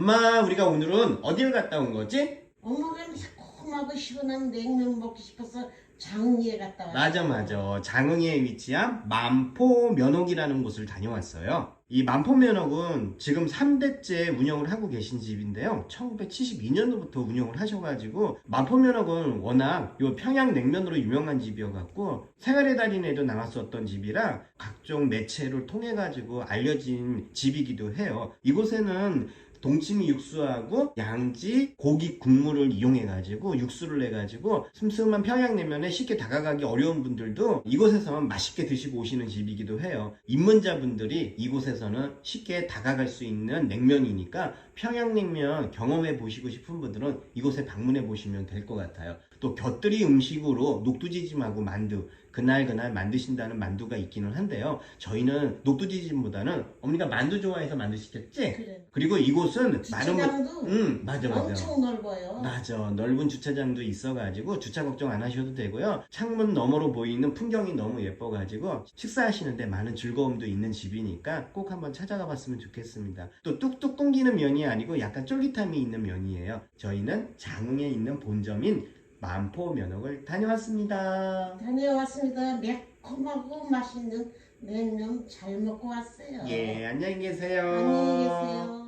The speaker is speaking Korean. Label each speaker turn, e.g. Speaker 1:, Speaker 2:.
Speaker 1: 엄마, 우리가 오늘은 어딜 갔다 온 거지?
Speaker 2: 엄마는 새콤하고 시원한 냉면 먹고 싶어서 장리에 갔다 왔어.
Speaker 1: 맞아, 맞아. 장흥에 위치한 만포 면옥이라는 곳을 다녀왔어요. 이 만포 면옥은 지금 3대째 운영을 하고 계신 집인데요. 1972년도부터 운영을 하셔가지고 만포 면옥은 워낙 요 평양 냉면으로 유명한 집이어갖고 생활의 달인에도 나왔었던 집이라 각종 매체를 통해가지고 알려진 집이기도 해요. 이곳에는 동치미 육수하고 양지 고기 국물을 이용해 가지고 육수를 내 가지고 슴슴한 평양냉면에 쉽게 다가가기 어려운 분들도 이곳에서는 맛있게 드시고 오시는 집이기도 해요. 입문자분들이 이곳에서 는 쉽게 다가갈 수 있는 냉면이니까 평양냉면 경험해 보시고 싶은 분들은 이곳에 방문해 보시면 될 것 같아요. 또 곁들이 음식으로 녹두지짐하고 만두 그날 그날 만드신다는 만두가 있기는 한데요. 저희는 녹두지짐보다는 어머니가 만두 좋아해서 만두 시켰지?
Speaker 2: 그래.
Speaker 1: 그리고 이곳은 거-
Speaker 2: 주차장도
Speaker 1: 응 맞아 맞아
Speaker 2: 엄청 넓어요.
Speaker 1: 맞아 넓은 주차장도 있어가지고 주차 걱정 안 하셔도 되고요 창문 너머로 보이는 풍경이 너무 예뻐가지고 식사하시는데 많은 즐거움도 있는 집이니까 꼭 한번 찾아가 봤으면 좋겠습니다 또 뚝뚝 끊기는 면이 아니고 약간 쫄깃함이 있는 면이에요 저희는 장흥에 있는 본점인 만포 면옥을 다녀왔습니다
Speaker 2: 다녀왔습니다. 매콤하고 맛있는 냉면 잘 먹고 왔어요.
Speaker 1: 예 안녕히 계세요
Speaker 2: 안녕히 계세요.